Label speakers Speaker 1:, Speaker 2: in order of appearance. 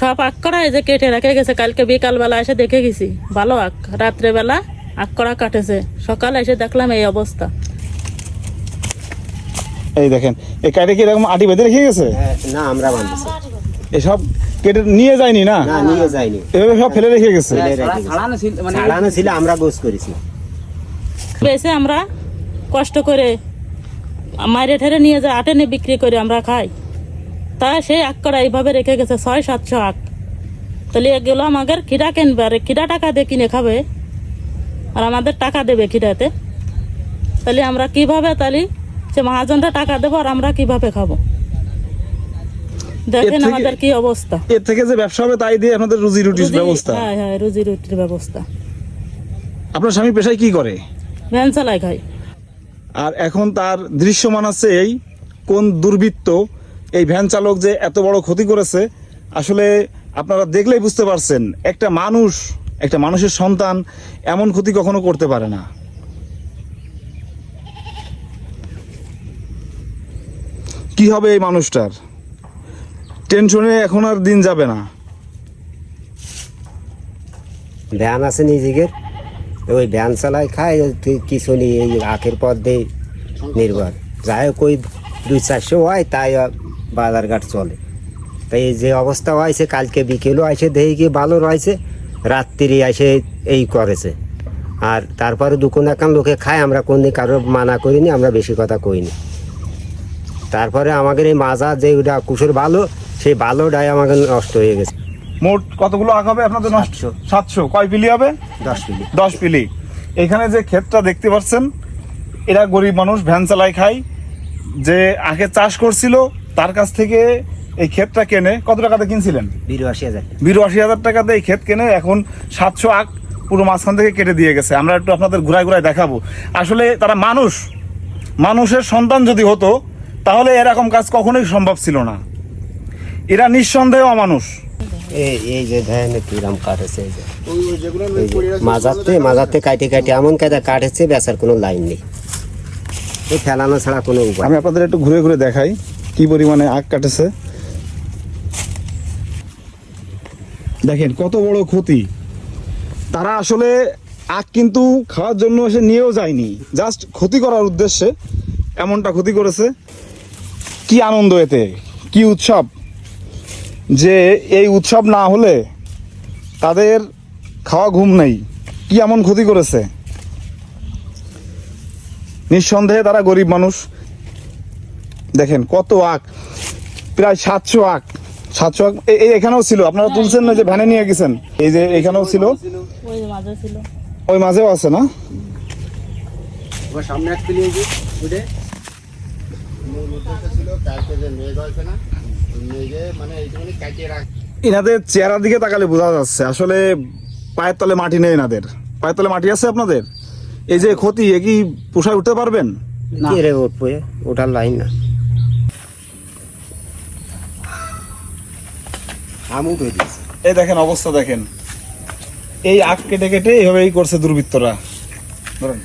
Speaker 1: সব আখ করা এই যে কেটে রেখে গেছে। কালকে বিকালবেলা এসে দেখে গেছি। ভালো আখ রাত্রেবেলা আখ করা কাটেছে। সকালে এসে দেখলাম এই অবস্থা।
Speaker 2: এই দেখেন এই কাটে কি এরকম আটি বেঁধে রেখে গেছে?
Speaker 3: হ্যাঁ, না আমরা বান্ধছি
Speaker 2: এসব কেটে নিয়ে যায়নি না?
Speaker 3: না নিয়ে যাইনি
Speaker 2: এভাবে সব ফেলে রেখে গেছে?
Speaker 3: গেছে। ছাড়ানো ছিল আমরা গোস করেছি।
Speaker 1: বেছে আমরা কষ্ট করে মাইরে ঠেরে নিয়ে যায় আটে নিয়ে বিক্রি করে আমরা খাই। তা সেই আখ করা এইভাবে রেখে গেছে ছয় সাতশো আখ তাহলে এগুলো আমাদের খিরা কিনবে আর খিরা টাকা দিয়ে কিনে খাবে। আর আমাদের টাকা দেবে খিরাতে তাহলে আমরা কীভাবে তাহলে সে মহাজনটা টাকা দেবো আর আমরা কীভাবে খাব? দেখেন আমাদের কি অবস্থা।
Speaker 2: এর থেকে যে ব্যবসা হবে তাই দিয়ে আপনাদের রুজি রুটির ব্যবস্থা।
Speaker 1: হ্যাঁ হ্যাঁ রুজি রুটির ব্যবস্থা।
Speaker 2: আপনার স্বামী পেশায় কি করে?
Speaker 1: ভ্যান চালাই খাই
Speaker 2: আর এখন তার দৃশ্যমান আছে এই কোন দুর্বৃত্ত এই ভ্যান চালক যে এত বড় ক্ষতি করেছে, আসলে আপনারা দেখলেই বুঝতে পারছেন, একটা মানুষ, একটা মানুষের সন্তান এমন ক্ষতি কখনো করতে পারে না। কি হবে এই মানুষটার? টেনশনে এখন আর দিন যাবে না।
Speaker 3: ভ্যান আছে নিজেকে ওই ভ্যান চালায় খায় কিছু নেই, এই আখের পর দিয়ে নির্ভর। যাই হোক, ওই দুই চারশো হয়, তাই বাজারঘাট চলে। তাই এই যে অবস্থা হয়েছে কালকে বিকেলও আসে দেখি কি ভালো রয়েছে রাত্রি আসে এই করেছে। আর তারপরে দুকুন একান লোকে খায় আমরা কোনদিন কারোর মানা করিনি আমরা বেশি কথা কইনি। তারপরে আমাদের এই মাজা যে ওটা কুসুর ভালো সেই ভালোটাই আমাকে নষ্ট হয়ে গেছে।
Speaker 2: মোট কতগুলো আঁক হবে আপনাদের নষ্ট?
Speaker 3: সাতশো।
Speaker 2: সাতশো। কয় পিলি হবে?
Speaker 3: দশ পিলি।
Speaker 2: দশ পিলি। এখানে যে ক্ষেতটা দেখতে পাচ্ছেন এরা গরিব মানুষ ভ্যান চালায় খায়। যে আগে চাষ করছিল তার কাছ থেকে এই ক্ষেতটা কেনে কত টাকাতে কিনছিলেন?
Speaker 3: বিরাশি হাজার। টাকা।
Speaker 2: বিরো আশি হাজার টাকাতে এই ক্ষেত কেনে এখন সাতশো আখ পুরো মাঝখান থেকে কেটে দিয়ে গেছে। আমরা একটু আপনাদের ঘুরায় ঘুরায় দেখাবো। আসলে তারা মানুষ। মানুষের সন্তান যদি হতো তাহলে এরকম কাজ কখনোই সম্ভব ছিল না। এরা নিঃসন্দেহ অমানুষ।
Speaker 3: এই এই যে ধ্যান কিরাম কাটেছে মাজাতে মাজাতে কাটে কাটে এমন কায়দা কাটেছে বেচার কোনো লাইন নেই। এই ফেলানো ছাড়া কোনো উপায়
Speaker 2: আমি আপনাদের একটু ঘুরে ঘুরে দেখাই। কি পরিমাণে আখ কাটেছে? দেখেন, কত বড় ক্ষতি। তারা আসলে আখ কিন্তু খাওয়ার জন্য এসে নিয়েও যায়নি। জাস্ট ক্ষতি করার উদ্দেশ্যে এমনটা ক্ষতি করেছে। কি আনন্দ এতে, কি উৎসব। যে এই উৎসব না হলে তাদের খাওয়া ঘুম নেই। কি এমন ক্ষতি করেছে? নিঃসন্দেহে তারা গরিব মানুষ। দেখেন কত আখ। প্রায় সাতশো আখ। সাতশো আখ এই এখানেও ছিল আপনারা তুলছেন না যে ভ্যানে নিয়ে গেছেন? এই যে এখানেও ছিল?
Speaker 1: ওই মাঝে ছিল।
Speaker 2: ওই মাঝেও আছে না?
Speaker 4: সামনে এক মানে
Speaker 2: এনাদের চেহারার দিকে তাকালে বোঝা যাচ্ছে আসলে পায়ের তলে মাটি নেই এনাদের। পায়ের তলে মাটি আছে আপনাদের? এই যে ক্ষতি এ কি পোষায় উঠতে পারবেন?
Speaker 3: কি রে ওঠার লাইন না। আমু বেরিয়েছে
Speaker 2: এই দেখেন অবস্থা দেখেন। এই আখ কেটে কেটে এইভাবেই করছে দুর্বৃত্তরা। ধরেন।